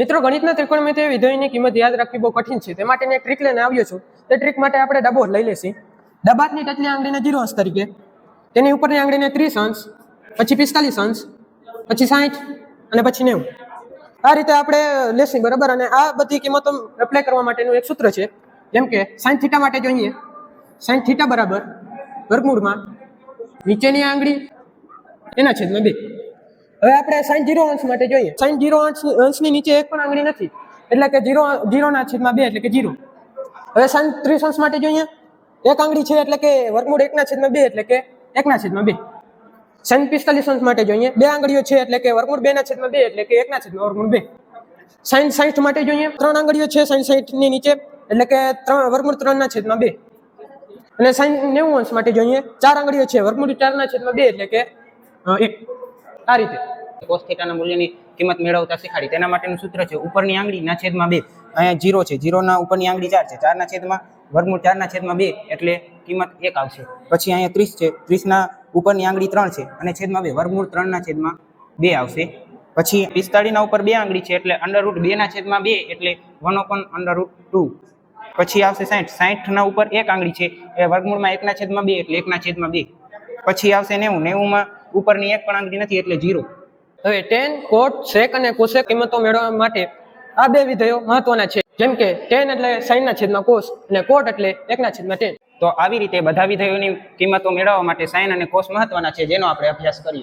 મિત્રો, ગણિતના ત્રિકોણમિતિય વિધેયની કિંમત યાદ રાખવી બહુ કઠિન છે. તે માટેની એક ટ્રીક લઈને આવ્યો છું. તે ટ્રીક માટે આપણે ડબો લઈ લેશી. ડબ્બાની ટચની આંગળીને જીરો અંશ તરીકે, તેની ઉપરની આંગળીને ત્રીસ અંશ, પછી પિસ્તાલીસ અંશ, પછી સાહીઠ અને પછી નેવું. આ રીતે આપણે લેશી, બરાબર? અને આ બધી કિંમતો એપ્લાય કરવા માટેનું એક સૂત્ર છે. જેમ કે સાઈન થીટા માટે જોઈએ. સાઈન થીટા બરાબર વર્ગમૂળમાં નીચેની આંગળી, એના છેદમાં બે. હવે આપણે સાઈન જીરો અંશ માટે જોઈએ. સાઈન જીરો અંશ અંશની નીચે એક પણ આંગળી નથી. એટલે કે જીરો જીરોના છેદમાં બે એટલે કે જીરો હવે સાઈન ત્રીસ અંશ માટે જોઈએ. એક આંગળી છે એટલે કે વર્ગમૂળ એકના છેદમાં બે એટલે કે એકના છેદમાં બે. સાઈન પિસ્તાલીસ અંશ માટે જોઈએ. બે આંગળીઓ છે એટલે કે વર્ગમૂળ બેના છેદમાં બે એટલે કે એકના છેદમાં વર્ગમૂળ બે. સાઈન સાઠ માટે જોઈએ. ત્રણ આંગળીઓ છે સાઈન સાઠની નીચે એટલે કે ત્રણ વર્ગમૂળ ત્રણના છેદમાં બે. અને સાઈન નેવું અંશ માટે જોઈએ. ચાર આંગળીઓ છે. વર્ગમૂળ ચારના છેદમાં બે એટલે કે એક. આ રીતે. કોસ થેટાના મૂલ્યની કિંમત મેળવતા શીખાડી. તેના માટેનું સૂત્ર છે, ઉપરની આંગળીના છેદમાં બે. અહીંયા જીરો છે. જીરોના ઉપરની આંગળી ચાર છે. ચારના છેદમાં વર્ગમૂળ ચારના છેદમાં બે એટલે કિંમત એક આવશે. પછી અહીંયા ત્રીસ છે. ત્રીસના ઉપરની આંગળી ત્રણ છે અને છેદમાં બે. વર્ગમૂળ ત્રણના છેદમાં બે આવશે. પછી પિસ્તાળીના ઉપર બે આંગળી છે એટલે અંડર રૂટ બેના છેદમાં બે એટલે વન ઓપન અંડરરૂટ ટુ પછી આવશે સાઠ સાઠના ઉપર એક આંગળી છે. એ વર્ગમૂળમાં એકના છેદમાં બે એટલે એકના છેદમાં બે. પછી આવશે નેવું. નેવુંમાં ઉપરની એક પણ આંગળી નથી એટલે જીરો. હવે ટેન કોટ સેક અને કોસેક કિંમતો મેળવવા માટે આ બે વિધેયો મહત્વના છે. જેમ કે ટેન એટલે સાઈનના છેદમાં કોસ અને કોટ એટલે એકના છેદમાં ટેન તો આવી રીતે બધા વિધેયોની કિંમતો મેળવવા માટે સાઇન અને કોસ મહત્વના છે જેનો આપણે અભ્યાસ કર્યો.